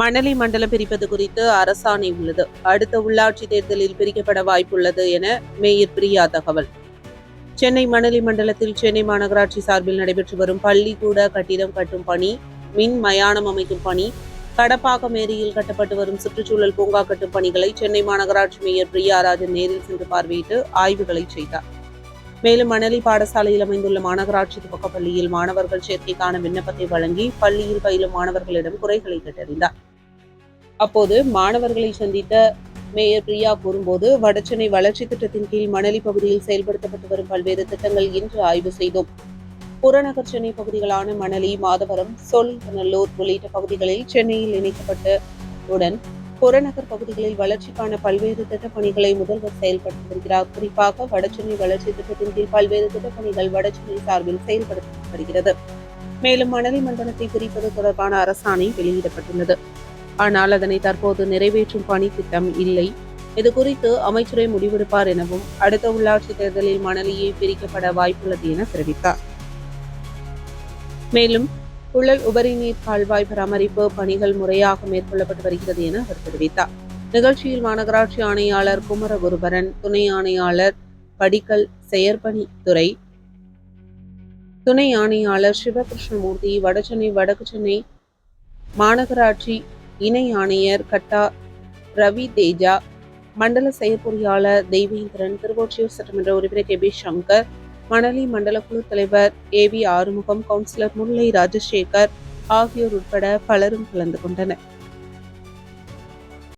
மணலி மண்டலம் பிரிப்பது குறித்து அரசாணை உள்ளது. அடுத்த உள்ளாட்சி தேர்தலில் பிரிக்கப்பட வாய்ப்புள்ளது என மேயர் பிரியா தகவல். சென்னை மணலி மண்டலத்தில் சென்னை மாநகராட்சி சார்பில் நடைபெற்று வரும் பள்ளிக்கூட கட்டிடம் கட்டும் பணி மின் மயானம் அமைக்கும் பணி கடப்பாக்கம் ஏரியில் கட்டப்பட்டு வரும் சுற்றுச்சூழல் பூங்கா கட்டும் பணிகளை சென்னை மாநகராட்சி மேயர் பிரியாராஜன் நேரில் சென்று பார்வையிட்டு ஆய்வுகளை செய்தார். மேலும் மணலி பாடசாலையில் அமைந்துள்ள மாநகராட்சி துவக்கப் பள்ளியில் மாணவர்கள் சேர்க்கைக்கான விண்ணப்பத்தை வழங்கி பள்ளியில் பயிலும் மாணவர்களிடம் குறைகளை கேட்டறிந்தார். அப்போது மாணவர்களை சந்தித்த மேயர் பிரியா கூறும்போது வடச்சென்னை வளர்ச்சி திட்டத்தின் கீழ் மணலி பகுதியில் செயல்படுத்தப்பட்டு வரும் பல்வேறு திட்டங்கள் இன்று ஆய்வு செய்தோம். புறநகர் சென்னை பகுதிகளான மணலி மாதவரம் சோழிங்கநல்லூர் உள்ளிட்ட பகுதிகளில் சென்னையில் இணைக்கப்பட்ட உடன் புறநகர் பகுதிகளில் வளர்ச்சிக்கான பல்வேறு திட்டப் பணிகளை முதல்வர் செயல்படுத்தி வருகிறார். குறிப்பாக வடசென்னை வளர்ச்சி திட்டத்தின் கீழ் பல்வேறு திட்டப் பணிகள் வடசென்னை சார்பில் செயல்படுத்தப்பட்டு வருகிறது. மேலும் மணலி மண்டலத்தை பிரிப்பது தொடர்பான அரசாணை வெளியிடப்பட்டுள்ளது. ஆனால் அதனை தற்போது நிறைவேற்றும் பணி திட்டம் இல்லை. இது குறித்து அமைச்சரை முடிவெடுப்பார் எனவும் அடுத்த உள்ளாட்சி தேர்தலில் மணலியை பிரிக்கப்பட வாய்ப்புள்ளது என தெரிவித்தார். மேலும் புழல் உபரிநீர் கால்வாய் பராமரிப்பு பணிகள் முறையாக மேற்கொள்ளப்பட்டு வருகிறது என அவர் தெரிவித்தார். நிகழ்ச்சியில் மாநகராட்சி ஆணையாளர் குமரகுருபரன் துணை ஆணையாளர் படிக்கல் செயற்பணித்துறை துணை ஆணையாளர் சிவகிருஷ்ணமூர்த்தி வடசென்னை வடக்கு சென்னை மாநகராட்சி இணை ஆணையர் கட்டா ரவி தேஜா மண்டல செயற்பொறியாளர் தெய்வேந்திரன் திருவொற்றியூர் சட்டமன்ற உறுப்பினர் கே பி சங்கர் மணலி மண்டல குழு தலைவர் A V Arumugam councillor Mullai Rajasekar ஆகியோர் உட்பட பலரும் கலந்து கொண்டனர்.